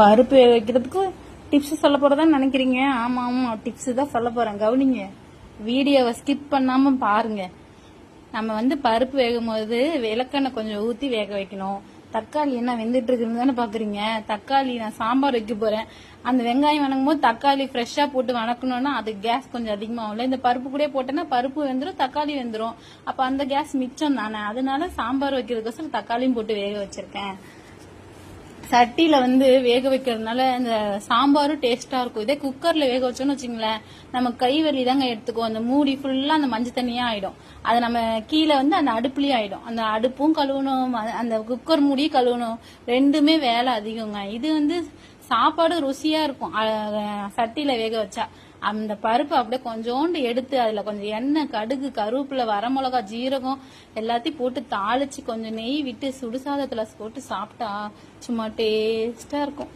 பருப்பு வேக வைக்கிறதுக்கு டிப்ஸ் சொல்ல போறதான்னு நினைக்கிறீங்க? ஆமா ஆமா. டிப்ஸ் தான் சொல்ல போறேன். கவனிங்க. வீடியோவை ஸ்கிப் பண்ணாம பாருங்க. நம்ம வந்து பருப்பு வேகும் போது விளக்கெண்ணெய் கொஞ்சம் ஊத்தி வேக வைக்கணும். தக்காளி என்ன வெந்துட்டு இருக்குன்னு தானே பாக்குறீங்க? தக்காளி நான் சாம்பார் வைக்க போறேன். அந்த வெங்காயம் வணங்கும் போது தக்காளி ஃப்ரெஷ்ஷா போட்டு வணக்கணும்னா அது கேஸ் கொஞ்சம் அதிகமாகும்ல இந்த பருப்பு கூட போட்டேன்னா பருப்பு வெந்துடும் தக்காளி வெந்துடும் அப்ப அந்த கேஸ் மிச்சம் தானே. அதனால சாம்பார் வைக்கிறதுக்கோசரம் தக்காளியும் போட்டு வேக வச்சிருக்கேன். சட்டியில வந்து வேக வைக்கிறதுனால இந்த சாம்பாரும் டேஸ்டா இருக்கும். இதே குக்கர்ல வேக வச்சோம்னு வச்சுங்களேன் நம்ம கை வலி தாங்க எடுத்துக்கும் அந்த மூடி ஃபுல்லா அந்த மஞ்சள் தண்ணியா ஆயிடும். அது நம்ம கீழே வந்து அந்த அடுப்புலயே ஆயிடும். அந்த அடுப்பும் கழுவணும் அந்த குக்கர் மூடியும் கழுவணும். ரெண்டுமே வேலை அதிகங்க. இது வந்து சாப்பாடு ருசியா இருக்கும். சட்டியில வேக வச்சா. அந்த பருப்பு அப்படியே கொஞ்சோண்டு எடுத்து அதுல கொஞ்சம் எண்ணெய் கடுகு கருவேப்பிலை வரமிளகா ஜீரகம் எல்லாத்தையும் போட்டு தாளிச்சு கொஞ்சம் நெய் விட்டு சுடுசாதத்துல போட்டு சாப்பிட்டா சும்மா டேஸ்டா இருக்கும்.